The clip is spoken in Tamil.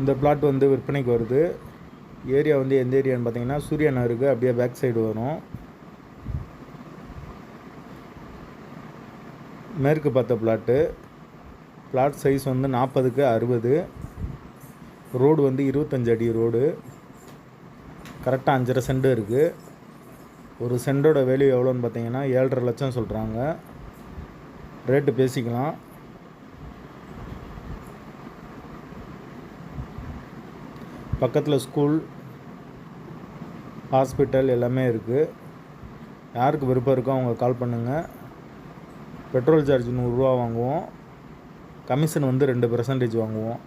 இந்த பிளாட் வந்து விற்பனைக்கு வருது. ஏரியா வந்து எந்த ஏரியான்னு பார்த்தீங்கன்னா சூரிய நகருக்கு அப்படியே பேக் சைடு வரும். மேற்கு பார்த்த பிளாட்டு பிளாட் சைஸ் வந்து நாற்பதுக்கு அறுபது. ரோடு வந்து இருபத்தஞ்சு அடி ரோடு கரெக்டாக அஞ்சரை சென்ட் இருக்குது ஒரு சென்டோட வேல்யூ எவ்வளோன்னு பார்த்தீங்கன்னா ஏழரை லட்சம் சொல்கிறாங்க ரேட்டு பேசிக்கலாம். பக்கத்தில் ஸ்கூல் ஹாஸ்பிட்டல் எல்லாமே இருக்குது யாருக்கு விருப்பம் இருக்கோ அவங்க கால் பண்ணுங்கள் பெட்ரோல் சார்ஜ் நூறுரூவா வாங்குவோம். கமிஷன் வந்து ரெண்டு பர்சன்டேஜ் வாங்குவோம்.